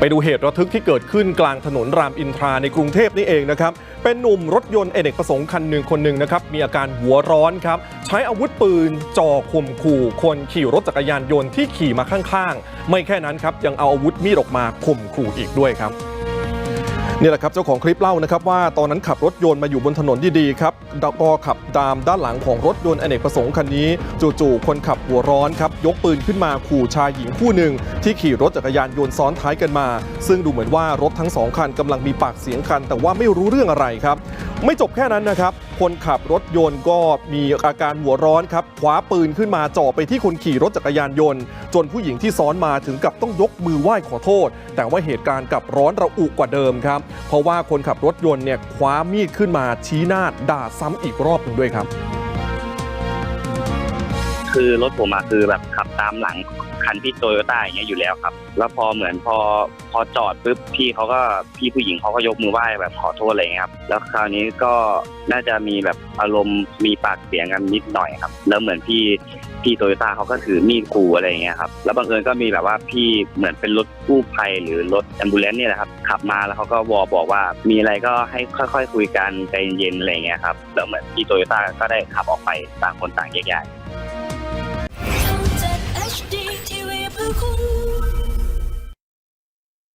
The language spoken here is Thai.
ไปดูเหตุระทึกที่เกิดขึ้นกลางถนนรามอินทราในกรุงเทพนี่เองนะครับ เป็นหนุ่มรถยนต์เอเนกประสงค์คันหนึ่งคนหนึ่งนะครับ มีอาการหัวร้อนครับ ใช้อาวุธปืนจ่อข่มขู่ คนขี่รถจักรยานยนต์ที่ขี่มาข้างๆ ไม่แค่นั้นครับ ยังเอาอาวุธมีดออกมาข่มขู่อีกด้วยครับ นี่แหละครับเจ้าของคลิปเล่านะครับว่าตอนนั้นขับรถยนต์มาอยู่บนถนนดีๆครับก็ขับตามด้านหลังของรถยนต์อเนกประสงค์คันนี้ จู่ๆคนขับหัวร้อนครับยกปืนขึ้นมาขู่ชายหญิงคู่หนึ่ง ที่ขี่รถจักรยานยนต์ซ้อนท้ายกันมา ซึ่งดูเหมือนว่ารถทั้งสองคันกำลังมีปากเสียงกัน แต่ว่าไม่รู้เรื่องอะไรครับ ไม่จบแค่นั้นนะครับ คนขับรถยนต์ก็มีอาการหัวร้อนครับคว้าปืนขึ้นมาจ่อไปที่คนขี่รถจักรยานยนต์ จนผู้หญิงที่ซ้อนมาถึงกับต้องยกมือไหว้ขอโทษ แต่ว่าเหตุการณ์กลับร้อนระอุกว่าเดิมครับ เพราะว่าคนขับรถยนต์เนี่ยคว้ามีดขึ้นมาชี้หน้าด่าซ้ำอีกรอบหนึ่งด้วยครับ คือรถผมอะคือแบบขับตามหลังคันที่โตโยต้าอย่างเงี้ยอยู่แล้วครับ แล้วพอเหมือนพอพอจอดปุ๊บพี่เขาก็พี่ผู้หญิงเขาก็ยกมือไหว้แบบขอโทษอะไรเงี้ยครับ แล้วคราวนี้ก็น่าจะมีแบบอารมณ์มีปากเสียงกันนิดหน่อยครับ แล้วเหมือนพี่พี่โตโยต้าเขาก็ถือมีดขู่อะไรเงี้ยครับ แล้วบังเอิญก็มีแบบว่าพี่เหมือนเป็นรถกู้ภัยหรือรถแอมบูเลนต์เนี่ยแหละครับขับมาแล้วเขาก็วอบอกว่ามีอะไรก็ให้ค่อย ๆ คุยกันใจเย็นๆอะไรเงี้ยครับ แล้วเหมือนพี่โตโยต้าก็ได้ขับออกไปต่างคนต่างแยกย้าย 空。